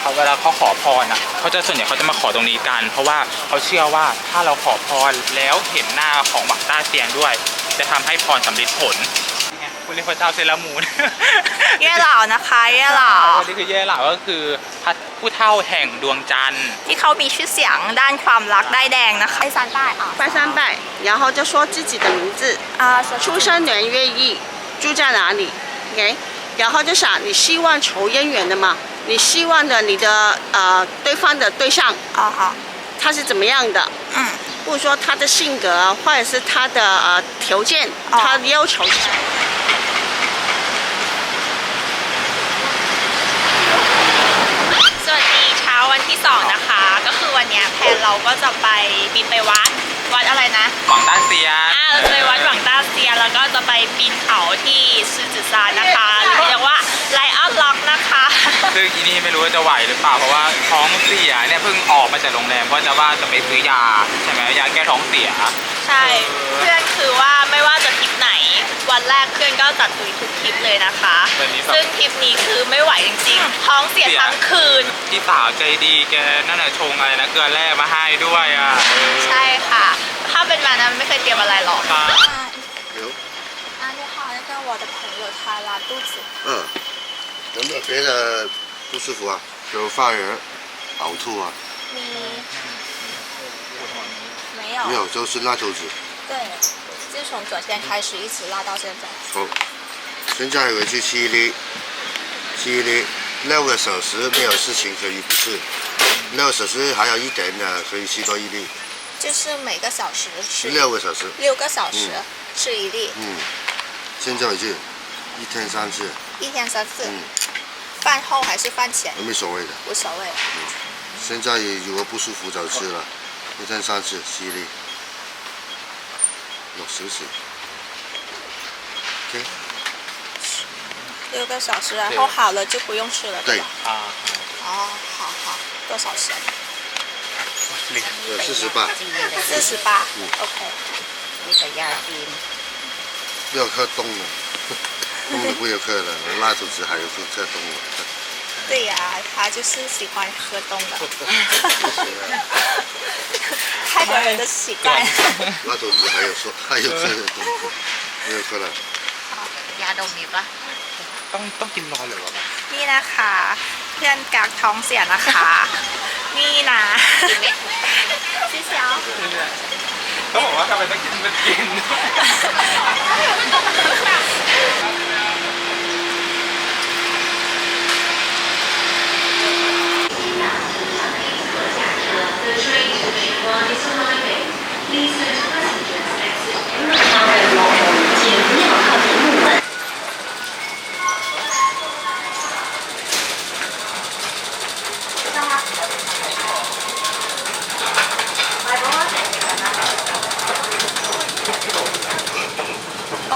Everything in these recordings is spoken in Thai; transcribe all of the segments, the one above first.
เขาเวลาเขาขอพรอ่ะเขาจะส่วนใหญ่เขาจะมาขอตรงนี้กัน เพราะว่าเขาเชื่อว่าถ้าเราขอพรแล้วเห็นหน้าของหวังต้าเซียนด้วย จะทำให้พรสำเร็จผลนี่ไงคุณเรียกพระเจ้าเซรามูน เย่เหล่านะคะเย่เหล่า อันนี้คือเย่เหล่าก็คือพระผู้เฒ่าแห่งดวงจันทร์ ที่เขามีชื่อเสียงด้านความรักได้ายแดงนะคะไปซานใต้อ่ะ 拜三拜，然后就说自己的名字， อ่า 出生年月日，住在哪里，OK，然后就想你希望求姻缘的嘛， 你希望的你的呃对方的对象 อ๋อค่ะ 他是怎么样的， อืม 或者说他的性格或者是他的呃条件，哦他要求是什么。 สวัสดีเช้าวันที่สองนะคะ ก็คือวันเนี้ยแพนเราก็จะไปบินไปวัด วัดอะไรนะ หวังต้าเซียนอ่าเราจะไปวัดหวังต้าเซียแล้วก็จะไปปีนเขาที่ซือจือซานนะคะหรือเรียกว่าไลออนล็อกนะคะ ซึ่งอีนี่ไม่รู้ว่าจะไหวหรือเปล่าเพราะว่าท้องเสียเนี่ยเพิ่งออกมาจากโรงแรมเพราะจะว่าจะไปซื้อยาใช่ไหมยาแก้ท้องเสีย ใช่ เพื่อนคือว่าไม่ว่าจะทริปไหน วันแรกเพื่อนก็จัดตุยทุกทริปเลยนะคะ วันนี้แบบ ซึ่งทริปนี้คือไม่ไหวจริงๆ ท้องเสียทั้งคืน พี่สาวใจดีแกนั่นน่ะชงอะไรนะเกลือแร่มาให้ด้วยอะเออใช่ค่ะ ถ้าเป็นมานะไม่เคยเตรียมอะไรหรอก ครับ 有，啊，你好，那个我的朋友他拉肚子，嗯，有没有别的不舒服啊？有发炎、呕吐啊？你没有？没有，就是拉肚子。对，自从昨天开始一直拉到现在。好，现在回去吃一粒，吃一粒，六个小时没有事情可以不吃，六个小时还有一点呢，可以吃多一粒， 就是每个小时吃六个小时。六个小时、吃一粒，嗯，现在回去一天三次，一天三次。嗯，饭后还是饭前没所谓的。无所谓。现在如果不舒服就吃了，一天三次吃一粒，六小时。OK，六个小时，然后好了就不用吃了，对吧？，อ่า哦，好好，多少钱？เหล็ก 呃，四十八，四十八。OK。นี่แต่ยาจีน 不要喝冻了，冻了不要喝了，拉肚子还有喝喝冻了。对呀、他就是喜欢喝冻的，泰国人的习惯。拉肚子还有说还有喝冻，没有喝了。 ยาดมมีปะ ต้องต้องกินนอนเลยวะ นี่นะคะ เ พื่อนกักท้องเสียนะคะ นี่นะซีเซียวต้องบอกว่าทำไมต้องกินมันกิน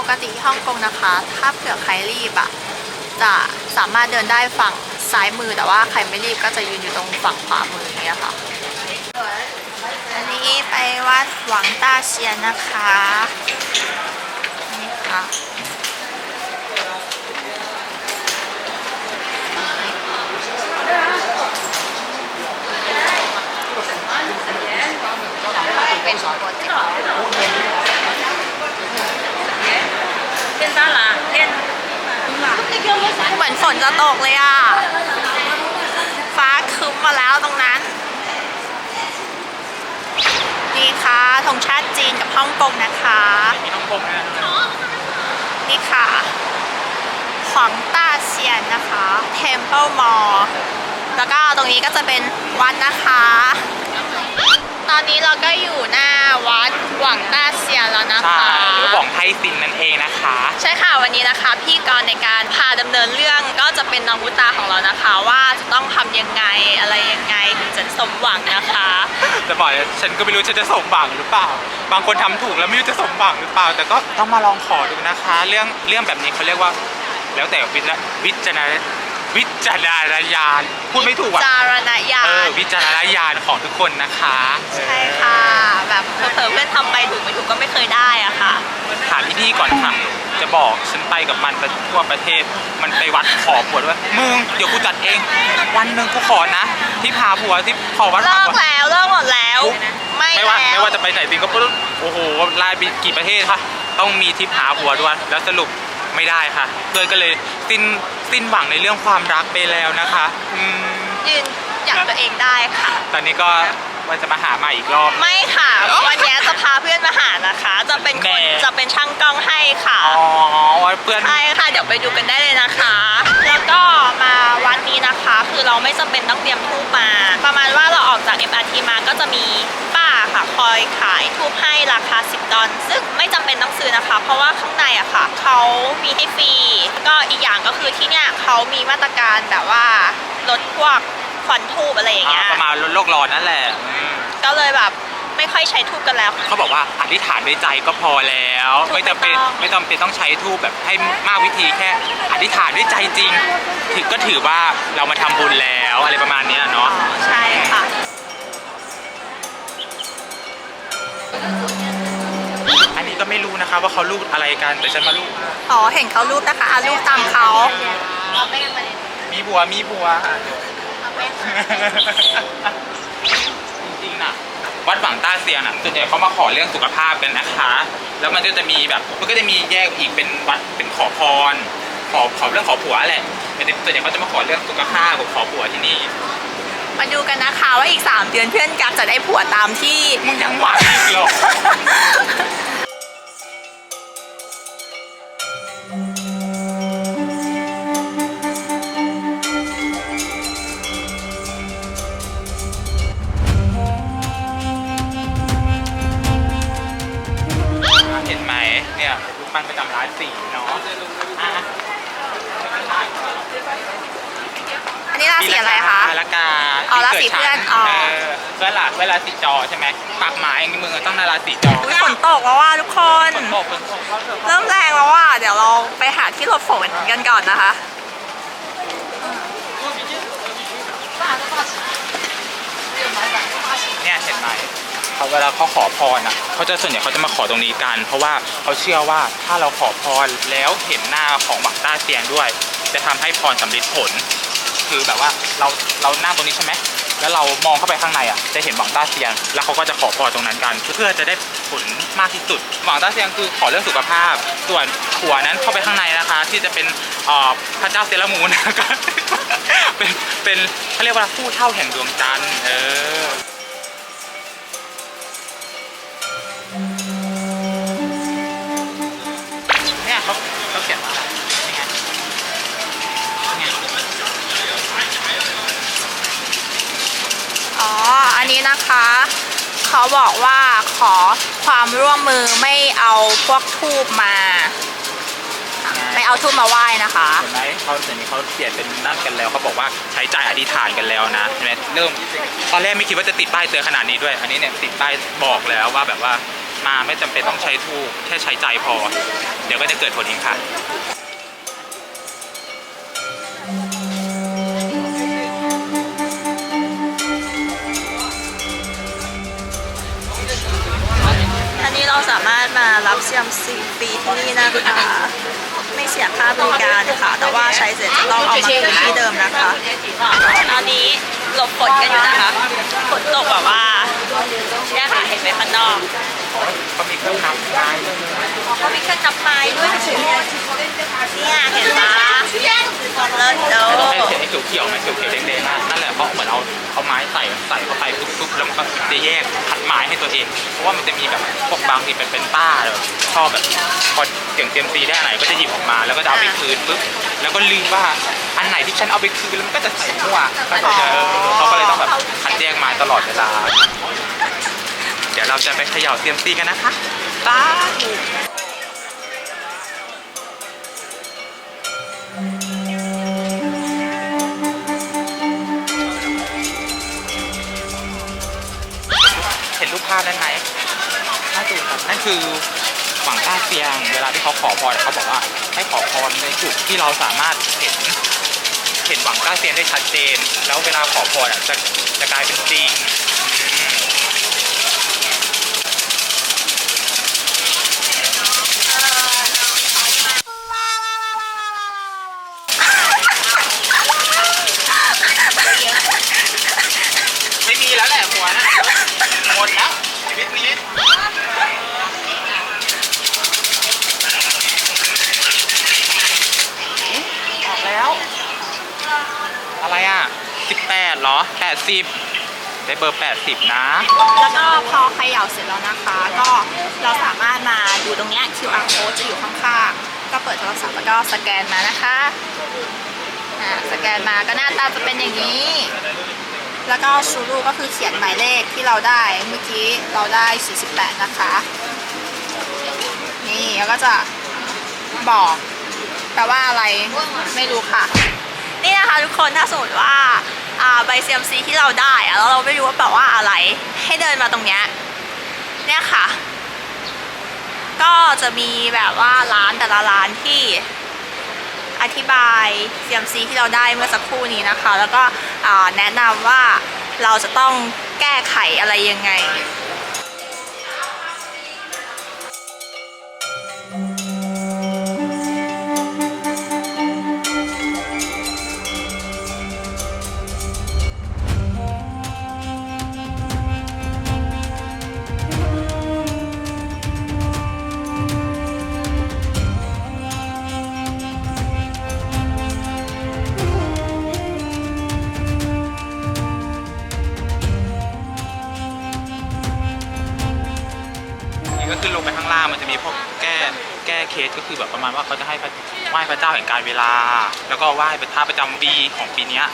กติที่ฮ่องกงนะคะ ถ้าเผื่อใครรีบอะจะสามารถเดินได้ฝั่งซ้ายมือแต่ว่าใครไม่รีบก็จะยืนอยู่ตรงฝั่งขวามืออย่างเงี้ยค่ะ อันนี้ไปวัดหวังต้าเซียนนะคะ นี่ค่ะเป็นโปรเจกต์ เล่นบ้านละเล่นเหมือนฝนจะตกเลยอะ ฟ้าคึ้มมาแล้วตรงนั้น นี่ค่ะธงชาติจีนกับฮ่องกงนะคะมีน้องกงนะนี่ค่ะขวางต้าเซียนนะคะ Temple Mall แล้วก็ตรงนี้ก็จะเป็นวัดนะคะ ตอนนี้เราก็อยู่หน้าวัดหวังต้าเซียนแล้วนะใช่คะหรือของไทยซินนั่นเองนะคะ ใช่ค่ะวันนี้นะคะพี่กรณ์ในการพาดำเนินเรื่องก็จะเป็นน้องวุตาของเรานะคะ ว่าจะต้องทำยังไงอะไรยังไงถึงจะสมหวังนะคะจะบอกเลยฉันก็ไม่รู้ฉันจะสมหวังหรือเปล่า บางคนทำถูกแล้วไม่รู้จะสมหวังหรือเปล่า แต่ก็ต้องมาลองขอดูนะคะ เรื่องเรื่องแบบนี้เขาเรียกว่า แล้วแต่วิจารวิจารณ วิจารณญาณพูดไม่ถูกอะจารณญาเออณวิจารณญาณของทุกคนนะคะใช่ค่ะ แบบเผลอๆเพื่อนทำไปถูกไม่ถูกก็ไม่เคยได้อะค่ะ ถามพี่ๆก่อนค่ะ จะบอกฉันไปกับมันไปทั่วประเทศมันไปวัดขอผัวด้วยมึงเดี๋ยวกูจัดเอง วันหนึ่งกูขอนะ ที่พาผัวที่ขอวัดเลิพากผัวแล้วเลิกหมดแล้ว ไม่ไม่ว่าแล้วไม่ว่าจะไปไหนสิงคโปร์โอ้โหลายไปกี่ประเทศคะต้องมีทริปหาผัวด้วย แล้วสรุป ไม่ได้ค่ะเลยก็เลยสิ้นสิ้นหวังในเรื่องความรักไปแล้วนะคะอืมยืนอย่างตัวเองได้ค่ะ ตอนนี้ก็ว่าจะมาหาใหม่อีกรอบ ไม่ค่ะ วันนี้จะพาเพื่อนมาหานะคะ จะเป็นคนแน่ จะเป็นช่างกล้องให้ค่ะอ๋อว่าเพื่อน ใช่ค่ะเดี๋ยวไปดูกันได้เลยนะคะ แล้วก็มาวัดนี้นะคะ คือเราไม่จำเป็นต้องเตรียมทูบมา ประมาณว่าเราออกจาก MRT มาก็จะมีป้าค่ะ คอยขายทูบให้ราคา 10 ดอลซึ่งไม่จำเป็นต้องซื้อนะคะ เพราะว่าข้างในอะค่ะเขามีให้ฟรีแล้วก็อีกอย่างก็คือที่เนี่ยเขามีมาตรการแบบว่าลดพวกควันทูบอะไรอย่างอ่าเงี้ยประมาณโลกร้อนนั่นแหละอืมก็เลยแบบไม่ค่อยใช้ทูบกันแล้ว เขาบอกว่าอธิษฐานด้วยใจก็พอแล้วถูกไม่จำเป็นต้องไม่จำเป็นต้องใช้ทูบแบบให้มากวิธีแค่อธิษฐานด้วยใจจริง ถือก็ถือว่าเรามาทำบุญแล้วอะไรประมาณเนี้ยเนาะใช่ค่ะ นะคะว่าเขารูดอะไรกันแต่ฉันมารูดอ๋อเห็นเขารูปนะคะอะรูปตามเขามีบัวมีบัวจริงๆน่ะวัดหวังต้าเซียงน่ะส่วนใหญ่เขามาขอเรื่องสุขภาพกันนะคะ แล้วมันก็จะมีแบบมันก็จะมีแยกอีกเป็นวัดเป็นขอพร ขอขอเรื่องขอผัวแหละแต่ส่วนใหญ่เขาจะมาขอเรื่องสุขภาพกับขอผัวที่นี่มาดูกันนะคะว่าอีก 3 เดือนเพื่อนกักจะได้ผัวตามที่มึงยังหวังอีกเหรอ สีเนาะอะอันนี้ราศีอะไรคะละกาอ๋อที่ราศีกิดฉัเพื่อนอ๋อเออเวลาเวลาสีจอใช่ไหมปากหมายอย่างนี้มึงต้องนาราสีจออุ๊ยฝนตกแล้วว่าทุกคน ฝนตกฝนตกเข้าเถอะเริ่มแรงแล้วว่า เดี๋ยวเราไปหาที่หลบฝนกันก่อนนะคะ เนี่ยเห็นไหม เขาเวลาเขาขอพรอะเขาจะส่วนใหญ่เขาจะมาขอตรงนี้กัน เพราะว่าเขาเชื่อว่าถ้าเราขอพรแล้วเห็นหน้าของหวังต้าเซียงด้วย จะทำให้พรสำเร็จผล คือแบบว่าเราเราหนั่งตรงนี้ใช่ไหมแล้วเรามองเข้าไปข้างในอะจะเห็นหวังต้าเซียง แล้วเขาก็จะขอพรตรงนั้นกัน เพื่อจะได้ผลมากที่สุด หวังต้าเซียงคือขอเรื่องสุขภาพ ส่วนผัวนั้นเข้าไปข้างในนะคะ ที่จะเป็นพระเจ้าเซรามูนนะคะเป็นเป็นเขาเรียกว่าผู้เท่าแห่งดวงจันทร์เออ นนี้นะคะ เขาบอกว่าขอความร่วมมือไม่เอาพวกทูบมา ไม่เอาทูบมาไหว้นะคะ เห็นไหมเขาเดี๋ยวนี้เขาเปลี่ยนเป็นนั่นกันแล้วเขาบอกว่าใช้จ่ายอธิษฐานกันแล้วนะเห็นไหมเริ่มตอนแรกไม่คิดว่าจะติดป้ายเตือนขนาดนี้ด้วย อันนี้เนี่ยติดป้ายบอกแล้วว่าแบบว่ามาไม่จำเป็นต้องใช้ทูบแค่ใช้ใจพอ เดี๋ยวก็จะเกิดผลเองค่ะ นี้เราสามารถมารับเซียมซีฟรีที่นี่นะคะไม่เสียค่าบริการค่ะ แต่ว่าใช้เสร็จจะต้องเอามาคืนที่เดิมนะคะ ตอนนี้ หลบฝนกันอยู่นะคะฝนตกแบบว่าเนี่ยค่ะเห็นไหมข้างนอกก็มีเครื่องนับไม้เขามีเครื่องนับไม้ด้วยเนี่ยเห็นปะเลิศเด้ไอ้อเขียวเขียวๆไหมเขียวเขียวๆแดงๆอะนั่นแหละเขาเหมือนเอาเอาไม้ใส่ใส่เข้าไปปุ๊บๆแล้วมันก็จะแยกขัดไม้ให้ตัวเอง เพราะว่ามันจะมีแบบพวกบางทีเป็นเป็นป้าแบบชอบแบบพอเสียงเซียมซีได้อันไหนก็จะหยิบออกมาแล้วก็จะเอาไปคืนปุ๊บแล้วก็ลืมว่าอันไหนที่ฉันเอาไปคืนแล้วมันก็จะใส่มั่วก็จะเขาก็เลยต้องแบบคัดแยกไม้ตลอดเวลา เดี๋ยวเราจะไปเขย่าเซียมซีกันนะคะตาเห็นรูปภาพนั้นไหมน่าดูนั่นคือหวังต้าเซียง เวลาที่เขาขอพรเขาบอกว่าให้ขอพรในจุดที่เราสามารถเห็น เห็นหวังต้าเซียนได้ชัดเจน แล้วเวลาขอพรอะจะจะกลายเป็นจริงอืมไม่มีแล้วแหละหัวนะหมดแล้วชีวิตนี้ ออกแล้ว อะไรอะ 18 เหรอ 80 ได้เบอร์ 80 นะ แล้วก็พอเขย่าเสร็จแล้วนะคะ ก็เราสามารถมาดูตรงเนี้ย QR code จะอยู่ข้างๆ ก็เปิดโทรศัพท์แล้วก็สแกนมานะคะอ่าสแกนมาก็หน้าตาจะเป็นอย่างนี้ แล้วก็ชูรูก็คือเขียนหมายเลขที่เราได้ เมื่อกี้เราได้ 48 นะคะ นี่แล้วก็จะบอกแปลว่าอะไรไม่รู้ค่ะ นี่นะคะทุกคนถ้าสมมติว่า อ่าใบ CMC ที่เราได้อะแล้วเราไม่รู้ว่าแปลว่าอะไร ให้เดินมาตรงเนี้ยเนี่ยค่ะ ก็จะมีแบบว่าร้านแต่ละร้านที่อธิบายเซียมซีที่เราได้เมื่อสักครู่นี้นะคะ แล้วก็แนะนำว่าเราจะต้องแก้ไขอะไรยังไง จะมีพวกแก้แก้เคสก็คือแบบประมาณว่าเขาจะให้ไหว้พระเจ้าแห่งการเวลา แล้วก็ไหว้เป็นพระประจำปีของปีเนี้ย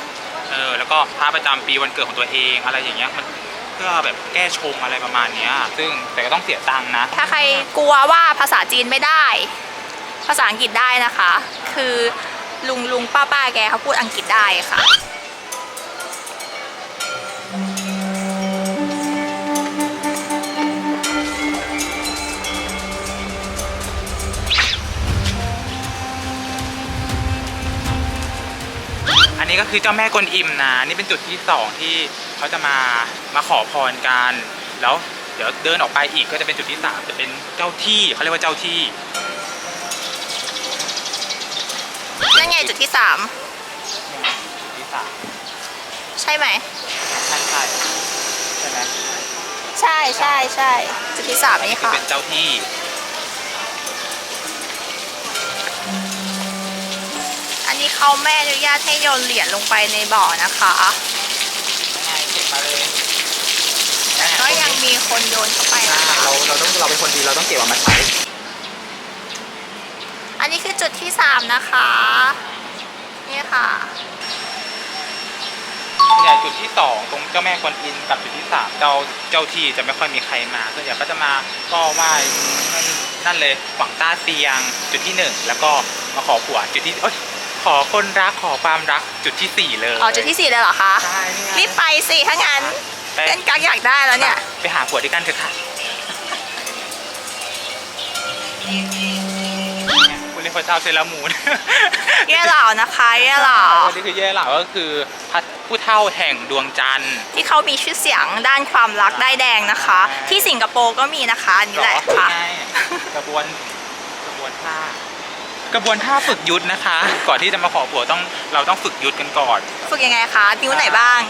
เออแล้วก็พระประจำปีวันเกิดของตัวเองอะไรอย่างเงี้ยมันเพื่อแบบแก้ชงอะไรประมาณเนี้ย ซึ่งแต่ก็ต้องเสียตังค์นะ ถ้าใครกลัวว่าภาษาจีนไม่ได้ ภาษาอังกฤษได้นะคะ คือลุงลุงป้าป้าแกเขาพูดอังกฤษได้ค่ะ นนี้ก็คือเจ้าแม่กวนอิมนะนี่เป็นจุดที่สองที่เขาจะมามาขอพรกัน แล้วเดี๋ยวเดินออกไปอีกก็จะเป็นจุดที่สามจะเป็นเจ้าที่เขาเรียกว่าเจ้าที่นั่นไงจุดที่สามจุดที่สามใช่ไหมใช่ใช่ใช่ไหมใช่ใช่ใช่จุดที่สามนี่คือค่ะเป็นเจ้าที่ เขาไม่อนุญาตให้โยนเหรียญลงไปในบ่อนะคะยังไงเก็บมาเลยก็ยังมีคนโยนเข้าไปใช่นะคะเราเราต้องเราเป็นคนดีเราต้องเก็บออกมาใช้อันนี้คือจุดที่สามนะคะ นี่ค่ะ เนี่ยจุดที่สองตรงเจ้าแม่กวนอิมกับจุดที่สามเจ้าเจ้าที่จะไม่ค่อยมีใครมาส่วนใหญ่ก็จะมาก็ไหว้นั่นนั่นเลยหวังต้าเซียงจุดที่หนึ่งแล้วก็มาขอผัวจุดที่เอ้ย ขอคนรักขอความรักจุดที่สี่เลยอ๋อจุดที่สี่เลยเหรอคะใช่นี่ไงรีบไปสิถ้างั้นไปเล่นกักอยากได้แล้วเนี่ย ไปหาผัวด้วยกันเถอะค่ะคุณเรียกพระเจ้าเซรามูนเย่เหล่านะคะเย่เหล่าอันนี้คือเย่เหล่าก็คือพระผู้เท่าแห่งดวงจันทร์ ที่เขามีชื่อเสียงด้านความรักได้ายแดงนะคะ ที่สิงคโปร์ก็มีนะคะอันนี่แหละเหรอค่ะ ใช่กระบวนกระบวนท่า กระบวนท่าฝึกยุทธนะคะ ก่อนที่จะมาขอผัวต้องเราต้องฝึกยุทธกันก่อนฝึกยังไงคะนิ้วไหนบ้าง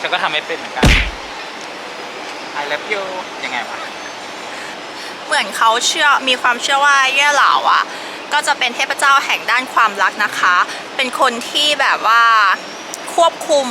ฉันก็ทำไม่เป็นเหมือนกัน I love you ยังไงวะเหมือนเขาเชื่อมีความเชื่อว่าเย่เหล่าอะ ก็จะเป็นเทพเจ้าแห่งด้านความรักนะคะ เป็นคนที่แบบว่าควบคุม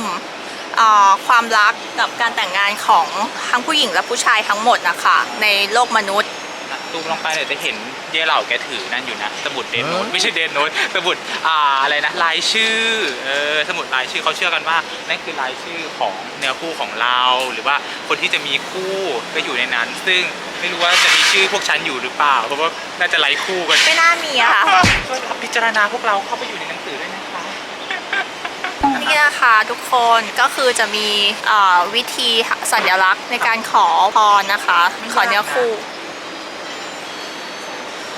เอ่อความรักกับการแต่งงานของทั้งผู้หญิงและผู้ชายทั้งหมดนะคะ ในโลกมนุษย์นะ ตูมลงไปเดี๋ยวจะเห็นเย่เหล่าแกถือนั่นอยู่นะ สมุดเดนโนตไม่ใช่เดนโนตสมุดอ่าอะไรนะลายชื่อเออสมุดลายชื่อเขาเชื่อกันว่านั่นคือลายชื่อของเนื้อคู่ของเรา หรือว่าคนที่จะมีคู่ก็อยู่ในนั้น ซึ่งไม่รู้ว่าจะมีชื่อพวกฉันอยู่หรือเปล่า เพราะว่าน่าจะไล่คู่กันไม่น่ามีอะค่ะช่วยพิจารณาพวกเราเข้าไปอยู่ในหนังสือด้วยนะคะ นี่นะคะทุกคนก็คือจะมีเอ่อวิธีสัญลักษณ์ในการขอพรนะคะ ขอเนื้อคู่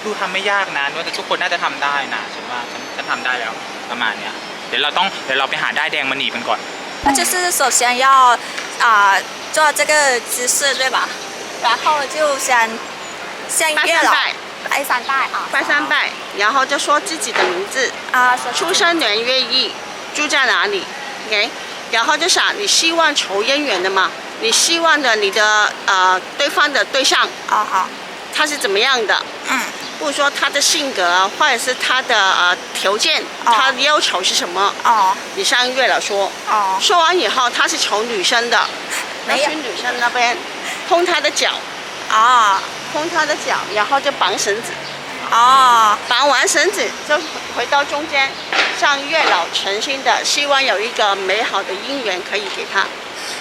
ดูทำไม่ยากนะนึกว่าทุกคนน่าจะทำได้นะฉันว่าฉันฉันทำได้แล้วประมาณเนี้ย เดี๋ยวเราต้องเดี๋ยวเราไปหาได้ายแดงมาหนีบมันก่อน 那就是首先要啊、做这个姿势对吧？然后就先向拜月老三拜，拜三拜啊，拜三拜，然后就说自己的名字，啊，说出生年月日，住在哪里，OK，然后就想你希望求姻缘的嘛，你希望的你的呃对方的对象哦好，他是怎么样的，嗯 或者说他的性格，或者是他的呃条件，哦。他的要求是什么，哦。你上月老说，哦，说完以后他是求女生的，没有。要去女生那边碰他的脚，啊碰他的脚，然后就绑绳子。哦绑完绳子就回到中间，向月老诚心的希望有一个美好的姻缘可以给他。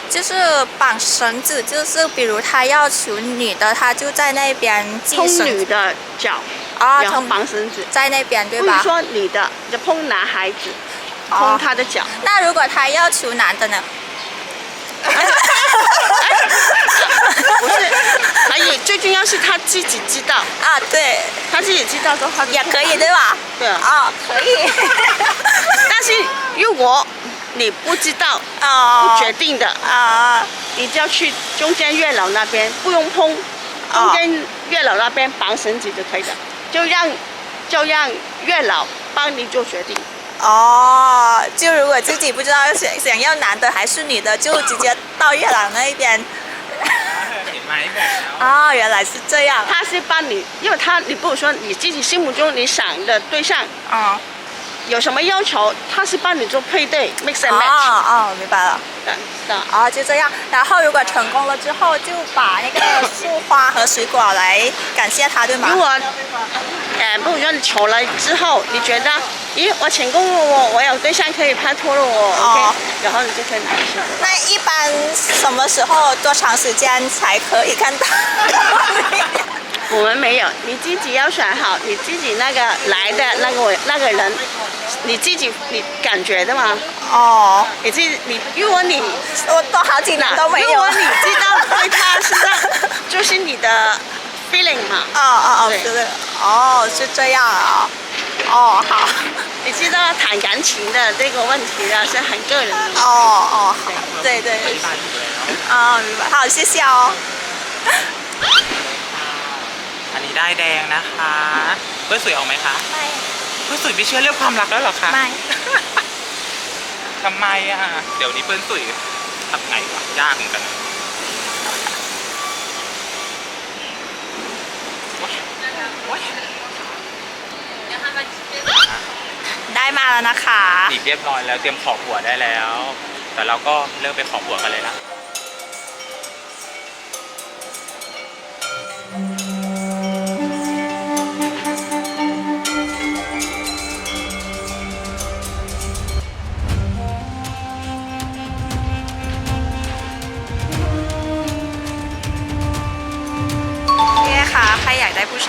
就是绑绳子，就是比如他要求女的，他就在那边系碰女的脚，啊，然后绑绳子。在那边对吧？不是说女的，就碰男孩子，哦碰他的脚。那如果他要求男的呢？不是，可以，最重要是他自己知道，啊，对，他自己知道的话也可以对吧？对啊。啊，可以。但是如果你不知道、啊不决定的，啊你就要去中间月老那边，不用碰，中间月老那边绑绳子就可以了，就让就让月老帮你做决定。哦，就如果自己不知道想想要男的还是女的，就直接到月老那边。哦原来是这样。他是帮你因为他你不说你自己心目中你想的对象有什么要求，他是帮你做配对，mix and 哦 match 哦，明白了。的的。哦，就这样。然后如果成功了之后，就把那个束花和水果来感谢他，对吗？如果呃，不如说你求了之后，你觉得，咦，我成功了，我我有对象可以拍拖了，我 OK，、哦然后你就可以拿下。那一般什么时候多长时间才可以看到？我们没有，你自己要选好你自己那个来的那个我那个人，你自己你感觉的吗？哦，你自己你如果你我都好紧张，都没有。如果你知道对他是的，就是你的 feeling 嘛。哦哦哦，对对。哦，是这样啊。哦好，你知道谈感情的这个问题啊是很个人的。哦哦好，对对。啊，明白。好，谢谢哦。 อันนี้ได้ายแดงนะคะเพื่อสวยออกไหมคะไม่เพื่อสวยไม่เชื่อเรื่องความรักแล้วเหรอคะไม่ ทำไมอะ เดี๋ยวนี้เพื่อนสุยทำไงวะยากเหมือนกันโอ๊ยโอ๊ยได้มาแล้วนะคะหนีบเรียบร้อยแล้วเตรียมขอหัวได้แล้ว แต่เราก็เริ่มไปขอหัวกันเลยนะ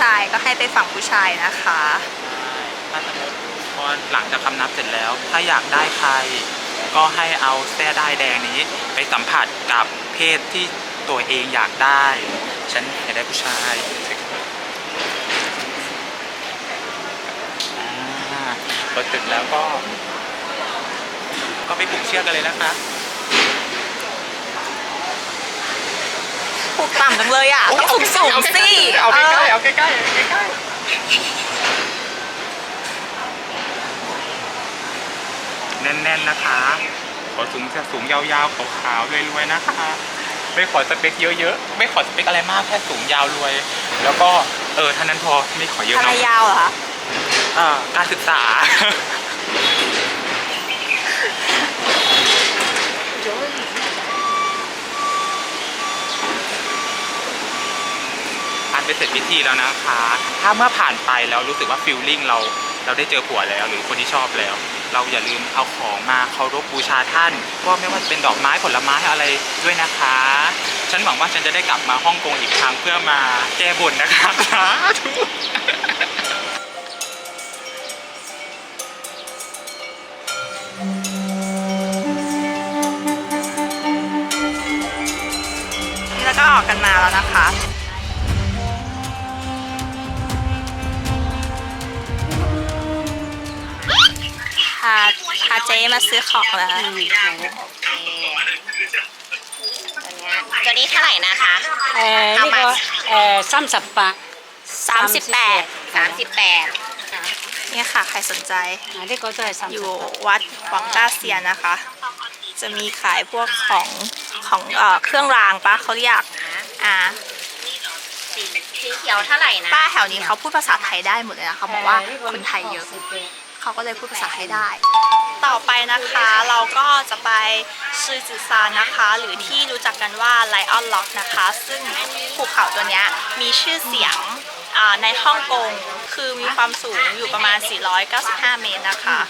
ชายก็ให้ไปฝั่งผู้ชายนะคะ ถ้าสมมติพอหลังจากคำนับเสร็จแล้ว ถ้าอยากได้ใคร ก็ให้เอาแส้ได้ายแดงนี้ ไปสัมผัสกับเพศที่ตัวเองอยากได้ ฉันอยากได้ผู้ชายอ่าพอเสร็จแล้วก็ ก็ไปผูกเชือกกันเลยนะคะ ผูกต่ำจังเลยอะต้องสูงสูงๆสิเอาใกล้ๆเอเอาอใกล้ๆเอาใกล้ๆแน่นๆนะคะ ขอสูงจะสูงยาวๆขาวๆรวยๆนะคะไม่ขอสเปคเยอะๆไม่ขอสเปคอะไรมากแค่สูงยาวรวย แล้วก็เออเท่านั้นพอไม่ขอเยอะทำไมเนาะยาวเหรอคะเอ่อการศึกษา ผ่าน ไปเสร็จพิธีแล้วนะคะ ถ้าเมื่อผ่านไปแล้วรู้สึกว่าฟิลลิ่งเราเราได้เจอผัวแล้วหรือคนที่ชอบแล้ว เราอย่าลืมเอาของมาเคารพบูชาท่านก็ไม่ว่าจะเป็นดอกไม้ผลไม้อะไรด้วยนะคะ ฉันหวังว่าฉันจะได้กลับมาฮ่องกงอีกครั้งเพื่อมาแก้บนนะคะสาธุแล้วก็ออกกันมาแล้วนะคะ พาเจ๊มาซื้อของแล้ว โอเตัวนี้เท่าไหร่นะคะเอ่อนี่ก็เอ่อสามสับปะสามสิบแปดสามสิบแปดเนี่ยค่ะ ใครสนใจนี่ก็จะอยู่วัดหวังต้าเซียนนะคะ จะมีขายพวกของของเอ่อเครื่องรางปะเขาเรียกอ่า สีเขียวเท่าไหร่นะ ป้าแถวนี้เขาพูดภาษาไทยได้หมดเลยนะเขาบอกว่าคนไทยเยอะ เขาก็เลยพูดภาษาไทยได้ ต่อไปนะคะเราก็จะไปชื่อจือซานนะคะ หรือที่รู้จักกันว่าไลออนล็อกนะคะ ซึ่งภูเขาตัวเนี้ยมีชื่อเสียงอ่าในฮ่องกงคือมีความสูงอยู่ประมาณ 495 เมตรนะคะ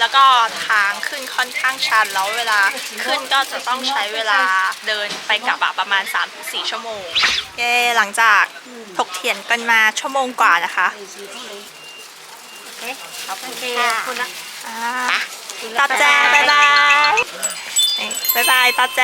แล้วก็ทางขึ้นค่อนข้างชันแล้วเวลาขึ้นก็จะต้องใช้เวลาเดินไปกลับอะประมาณ 3-4 ชั่วโมง เย้หลังจากถกเถียงกันมาชั่วโมงกว่านะคะ ขอบคุณค่ะอ่าตาแจบายบายนี่บายบายตาแจ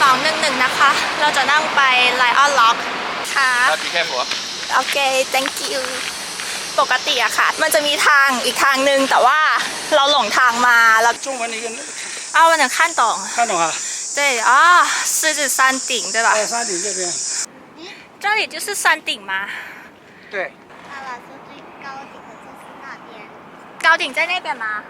สองหนึ่งหนึ่งนะคะ เราจะนั่งไปไลออนล็อก ค่ะ be careful โอเค thank you ปกติอะค่ะ มันจะมีทางอีกทางหนึ่งแต่ว่าเราหลงทางมาแล้ว 中文你跟啊，我能看懂。看懂啊？对啊，狮子山顶对吧？在山顶这边。这里就是山顶吗？对。爸爸说最高点的就是那边。高顶在那边吗？